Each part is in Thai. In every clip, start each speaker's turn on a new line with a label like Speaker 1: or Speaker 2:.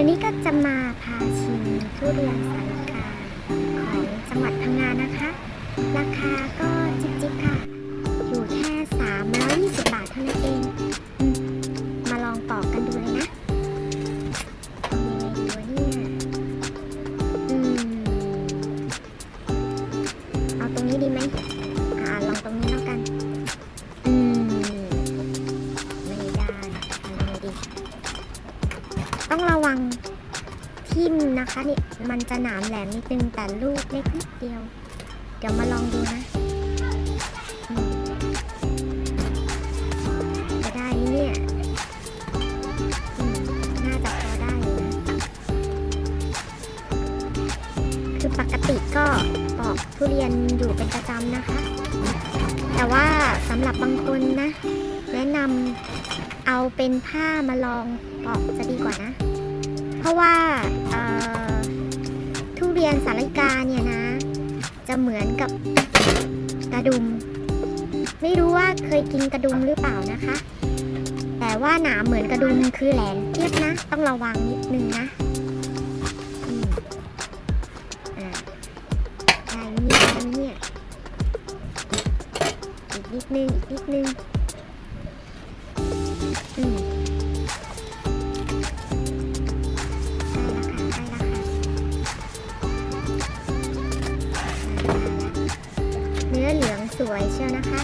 Speaker 1: วันนี้ก็จะมาพาชิมทุเรียนสาลิกาของจังหวัดพังงานะคะ ราคาก็จิ๊บจิบค่ะ อยู่แค่320บาทเท่านั้นเอง มาลองปอกกันดูเลยนะทำยังไงดีวเนี่ยอืมเอาตรงนี้ดีไหม ต้องระวังทิ่มนะคะนี่มันจะหนามแหลมนิดนึงแต่ลูกเล็กนิดเดียว เดี๋ยวมาลองดูนะ จะได้เนี่ยน่าจะพอได้อยู่นะคือปกติก็ปอกทุเรียนอยู่เป็นประจำนะคะ แต่ว่าสำหรับบางคนนะ แนะนำ เอาเป็นผ้ามาลองปอกจะดีกว่านะ เพราะว่าทุเรียนสาลิกาเนี่ยนะ จะเหมือนกับกระดุม ไม่รู้ว่าเคยกินกระดุมหรือเปล่านะคะ แต่ว่าหนาเหมือนกระดุมคือแหลมเทียบนะ ต้องระวังนิดนึงนะอืมอ่าได้เนี่ยได้เนี่ยอีกนิดนึงอีกนิดนึง เนื้อเหลืองสวยเชียวนะคะ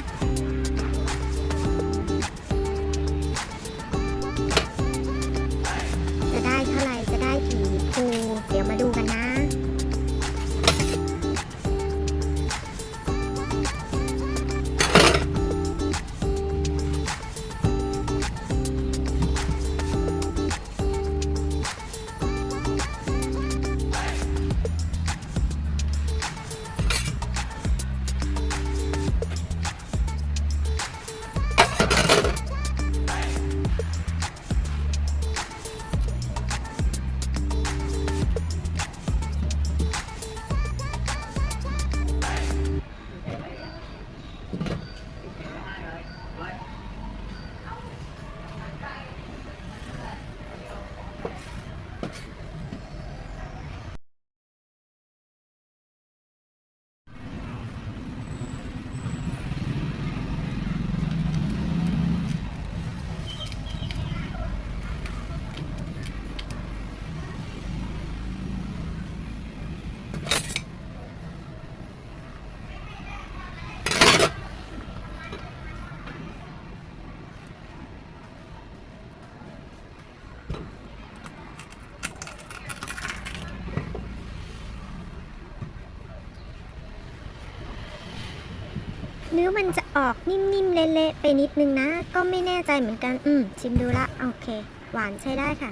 Speaker 1: นื้อมันจะออกนิ่มๆ เละๆ ไปนิดนึงนะ ก็ไม่แน่ใจเหมือนกัน อืม ชิมดูละ โอเค หวานใช้ได้ค่ะ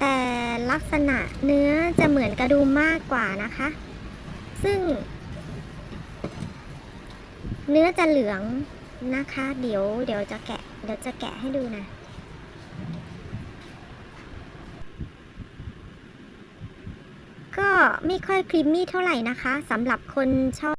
Speaker 1: แต่ลักษณะเนื้อจะเหมือนกระดุมมากกว่านะคะ ซึ่ง เนื้อจะเหลืองนะคะ เดี๋ยวเดี๋ยวจะแกะ เดี๋ยวจะแกะให้ดูนะ ก็ไม่ค่อยครีมมี่เท่าไหร่นะคะสำหรับคนชอบ